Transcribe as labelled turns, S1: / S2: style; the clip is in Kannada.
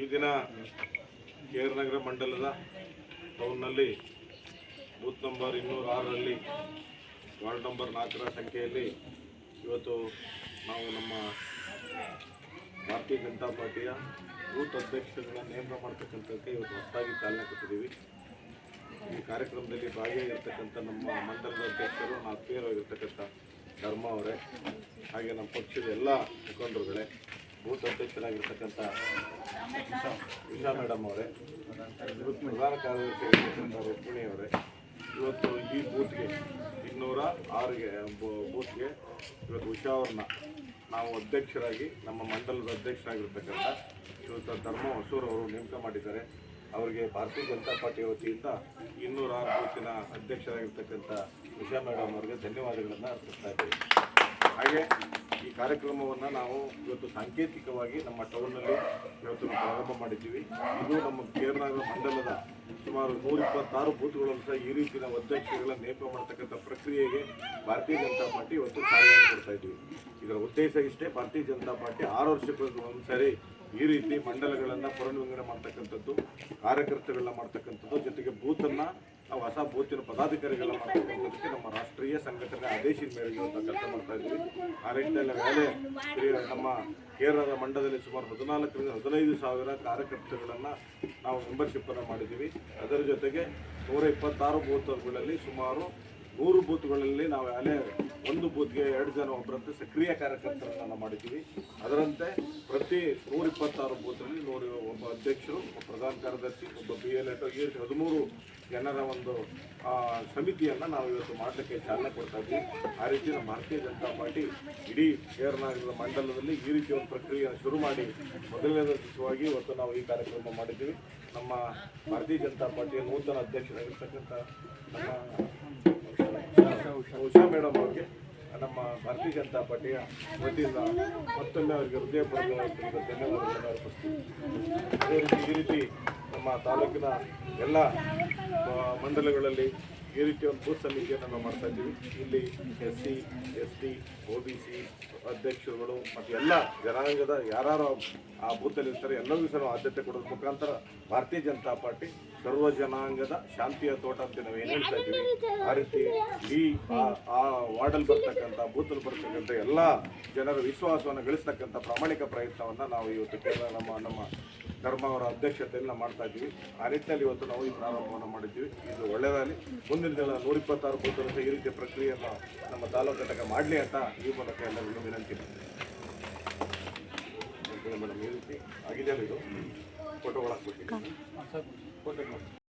S1: ಈ ದಿನ ಕೆ ಆರ್ ನಗರ ಮಂಡಲದ ಟೌನ್ನಲ್ಲಿ ಬೂತ್ ನಂಬರ್ ಇನ್ನೂರ ಆರರಲ್ಲಿ ವಾರ್ಡ್ ನಂಬರ್ ನಾಲ್ಕರ ಸಂಖ್ಯೆಯಲ್ಲಿ ಇವತ್ತು ನಾವು ನಮ್ಮ ಭಾರತೀಯ ಜನತಾ ಪಾರ್ಟಿಯ ಬೂತ್ ಅಧ್ಯಕ್ಷರುಗಳ ನೇಮಕ ಮಾಡ್ತಕ್ಕಂಥದ್ದು ಇವತ್ತು ಹೊಸದಾಗಿ ಚಾಲನೆ ಕೊಟ್ಟಿದ್ದೀವಿ. ಈ ಕಾರ್ಯಕ್ರಮದಲ್ಲಿ ಭಾಗಿಯಾಗಿರ್ತಕ್ಕಂಥ ನಮ್ಮ ಮಂಡಲದ ಅಧ್ಯಕ್ಷರು ಆತ್ಮೀಯರಾಗಿರ್ತಕ್ಕಂಥ ಧರ್ಮ ಅವರೇ, ಹಾಗೆ ನಮ್ಮ ಪಕ್ಷದ ಎಲ್ಲ ಮುಖಂಡರುಗಳೇ, ಬೂತ್ ಅಧ್ಯಕ್ಷರಾಗಿರ್ತಕ್ಕಂಥ ಉಷಾ ಮೇಡಮ್ ಅವರೇ ಇವತ್ತು ಪ್ರಧಾನ ಕಾರ್ಯದರ್ಶಿ ರುಕ್ಮಿಣಿ ಅವರೇ, ಇವತ್ತು ಈ ಬೂತ್ಗೆ ಇನ್ನೂರ ಆರುಗೆ ಬೂತ್ಗೆ ಇವತ್ತು ಉಷಾ ಅವ್ರನ್ನ ನಾವು ಅಧ್ಯಕ್ಷರಾಗಿ, ನಮ್ಮ ಮಂಡಲದ ಅಧ್ಯಕ್ಷರಾಗಿರ್ತಕ್ಕಂಥ ಇವತ್ತು ಧರ್ಮ ಹೊಸೂರವರು ನೇಮಕ ಮಾಡಿದ್ದಾರೆ. ಅವರಿಗೆ ಭಾರತೀಯ ಜನತಾ ಪಾರ್ಟಿ ವತಿಯಿಂದ ಇನ್ನೂರ ಬೂತಿನ ಅಧ್ಯಕ್ಷರಾಗಿರ್ತಕ್ಕಂಥ ಉಷಾ ಮೇಡಮ್ ಅವರಿಗೆ ಧನ್ಯವಾದಗಳನ್ನು ಅರ್ಪಿಸ್ತಾ ಇದ್ದೀವಿ. ಹಾಗೆ ಈ ಕಾರ್ಯಕ್ರಮವನ್ನು ನಾವು ಇವತ್ತು ಸಾಂಕೇತಿಕವಾಗಿ ನಮ್ಮ ಟೌನ್ನಲ್ಲಿ ಇವತ್ತು ಪ್ರಾರಂಭ ಮಾಡಿದ್ದೀವಿ. ಇದು ನಮ್ಮ ಕೇರಳ ಮಂಡಲದ ಸುಮಾರು ನೂರಿಪ್ಪತ್ತಾರು ಬೂತ್ಗಳನ್ನು ಸಹ ಈ ರೀತಿಯ ಅಧ್ಯಕ್ಷರುಗಳ ನೇಮಕ ಮಾಡ್ತಕ್ಕಂಥ ಪ್ರಕ್ರಿಯೆಗೆ ಭಾರತೀಯ ಜನತಾ ಪಾರ್ಟಿ ಇವತ್ತು ಚಾಲನೆ ಕೊಡ್ತಾ ಇದ್ದೀವಿ. ಇದರ ಉದ್ದೇಶ ಇಷ್ಟೇ, ಭಾರತೀಯ ಜನತಾ ಪಾರ್ಟಿ ಆರು ವರ್ಷಕ್ಕೊಂದು ಒಂದ್ಸರಿ ಈ ರೀತಿ ಮಂಡಲಗಳನ್ನು ಪುನರ್ವಿಂಗಡಣೆ ಮಾಡ್ತಕ್ಕಂಥದ್ದು ಕಾರ್ಯಕರ್ತಗಳನ್ನ ಮಾಡ್ತಕ್ಕಂಥದ್ದು, ಜೊತೆಗೆ ಹೊಸ ಬೂತಿನ ಪದಾಧಿಕಾರಿಗಳನ್ನ ಮಾಡ್ತಕ್ಕಂಥದ್ದಕ್ಕೆ ನಮ್ಮ ರಾಷ್ಟ್ರೀಯ ಸಂಘಟನೆ ಆದೇಶದ ಮೇರೆಗೆ ಇವತ್ತು ಕೆಲಸ ಮಾಡ್ತಾ ಇದ್ದೀವಿ. ಆ ನಿಟ್ಟಿನಲ್ಲಿ ಮೇಲೆ ನಮ್ಮ ಕೇರಳದ ಮಂಡಲದಲ್ಲಿ ಸುಮಾರು ಹದಿನಾಲ್ಕರಿಂದ ಹದಿನೈದು ಸಾವಿರ ಕಾರ್ಯಕರ್ತರುಗಳನ್ನು ನಾವು ಮೆಂಬರ್ಶಿಪ್ಪನ್ನು ಮಾಡಿದ್ದೀವಿ. ಅದರ ಜೊತೆಗೆ ನೂರ ಇಪ್ಪತ್ತಾರು ಬೂತ್ಗಳಲ್ಲಿ ಸುಮಾರು ನೂರು ಬೂತ್ಗಳಲ್ಲಿ ನಾವು ಅಲೆ ಒಂದು ಬೂತ್ಗೆ ಎರಡು ಜನ ಒಬ್ಬರಂತೆ ಸಕ್ರಿಯ ಕಾರ್ಯಕರ್ತರನ್ನು ಮಾಡಿದ್ದೀವಿ. ಅದರಂತೆ ಪ್ರತಿ ನೂರ ಇಪ್ಪತ್ತಾರು ಬೂತ್ನಲ್ಲಿ ನೂರು ಒಬ್ಬ ಅಧ್ಯಕ್ಷರು, ಒಬ್ಬ ಪ್ರಧಾನ ಕಾರ್ಯದರ್ಶಿ, ಒಬ್ಬ ಬಿ ಎಲ್ ಎಟ್ ಈ ಹದಿಮೂರು ಜನರ ಒಂದು ಸಮಿತಿಯನ್ನು ನಾವು ಇವತ್ತು ಮಾಡಲಿಕ್ಕೆ ಚಾಲನೆ ಕೊಡ್ತಾ ಇದ್ವಿ ಆ ರೀತಿ ನಮ್ಮ ಭಾರತೀಯ ಜನತಾ ಪಾರ್ಟಿ ಇಡೀ ಕೇರಳದ ಮಂಡಲದಲ್ಲಿ ಈ ರೀತಿ ಒಂದು ಪ್ರಕ್ರಿಯೆಯನ್ನು ಶುರು ಮಾಡಿ ಮೊದಲನೇ ದಿವಸವಾಗಿ ಇವತ್ತು ನಾವು ಈ ಕಾರ್ಯಕ್ರಮ ಮಾಡಿದ್ದೀವಿ. ನಮ್ಮ ಭಾರತೀಯ ಜನತಾ ಪಾರ್ಟಿಯ ನೂತನ ಅಧ್ಯಕ್ಷರಾಗಿರ್ತಕ್ಕಂಥ ನಮ್ಮ ಉಷಾ ಮೇಡಮ್ ಅವ್ರಿಗೆ, ನಮ್ಮ ಭಾರತೀಯ ಜನತಾ ಪಾರ್ಟಿಯ ವತಿಯಿಂದ ಮತ್ತೊಮ್ಮೆ ಅವರಿಗೆ ಹೃದಯಪೂರ್ವಕವಾದ ಧನ್ಯವಾದಗಳನ್ನು ಅರ್ಪಿಸ್ತೀವಿ. ಅದೇ ರೀತಿ ಈ ರೀತಿ ನಮ್ಮ ತಾಲೂಕಿನ ಎಲ್ಲ ಮಂಡಲಗಳಲ್ಲಿ ಈ ರೀತಿಯ ಒಂದು ಬೂತ್ ಸಮಿತಿಯನ್ನು ನಾವು ಮಾಡ್ತಾ ಇದ್ದೀವಿ. ಇಲ್ಲಿ S C S T O B C ಅಧ್ಯಕ್ಷರುಗಳು ಮತ್ತು ಎಲ್ಲ ಜನಾಂಗದ ಯಾರು ಆ ಬೂತಲ್ಲಿ ಇರ್ತಾರೆ, ಎಲ್ಲರಿಗೂ ಸಹ ಆದ್ಯತೆ ಕೊಡೋದ್ರ ಮುಖಾಂತರ ಭಾರತೀಯ ಜನತಾ ಪಾರ್ಟಿ ಸರ್ವ ಜನಾಂಗದ ಶಾಂತಿಯ ತೋಟ ಅಂತ ನಾವು ಏನು ಹೇಳ್ತಾ ಇದ್ದೀವಿ. ಆ ರೀತಿ ಈ ಆ- ವಾರ್ಡಲ್ಲಿ ಬರ್ತಕ್ಕಂಥ ಬೂತಲ್ಲಿ ಬರ್ತಕ್ಕಂಥ ಎಲ್ಲ ಜನರ ವಿಶ್ವಾಸವನ್ನು ಗಳಿಸ್ತಕ್ಕಂಥ ಪ್ರಾಮಾಣಿಕ ಪ್ರಯತ್ನವನ್ನು ನಾವು ಇವತ್ತು ನಮ್ಮ ನಮ್ಮ ಧರ್ಮ ಅವರ ಅಧ್ಯಕ್ಷತೆಯನ್ನು ಮಾಡ್ತಾ ಇದ್ದೀವಿ. ಆ ನಿಟ್ಟಿನಲ್ಲಿ ಇವತ್ತು ನಾವು ಈ ಪ್ರಾರಂಭವನ್ನು ಮಾಡಿದ್ದೀವಿ. ಇದು ಒಳ್ಳೆಯದಾಗಲಿ ಮುಂದಿನ ದಿನ ನೂರ ಇಪ್ಪತ್ತಾರು ಬೂತರು ಈ ರೀತಿಯ ಪ್ರಕ್ರಿಯೆಯನ್ನು ನಮ್ಮ ತಾಲೂಕು ಘಟಕ ಮಾಡಲಿ ಅಂತ ಈ ಮೂಲಕ ಎಲ್ಲರಿಗೂ ವಿನಂತಿ. ಮೇಡಮ್ ಈ ರೀತಿ ಆಗಿದೆ ಇದು? ಫೋಟೋ ಒಳಗೆ ಕೊಟ್ಟಿದ್ದೀನಿ ಫೋಟೋ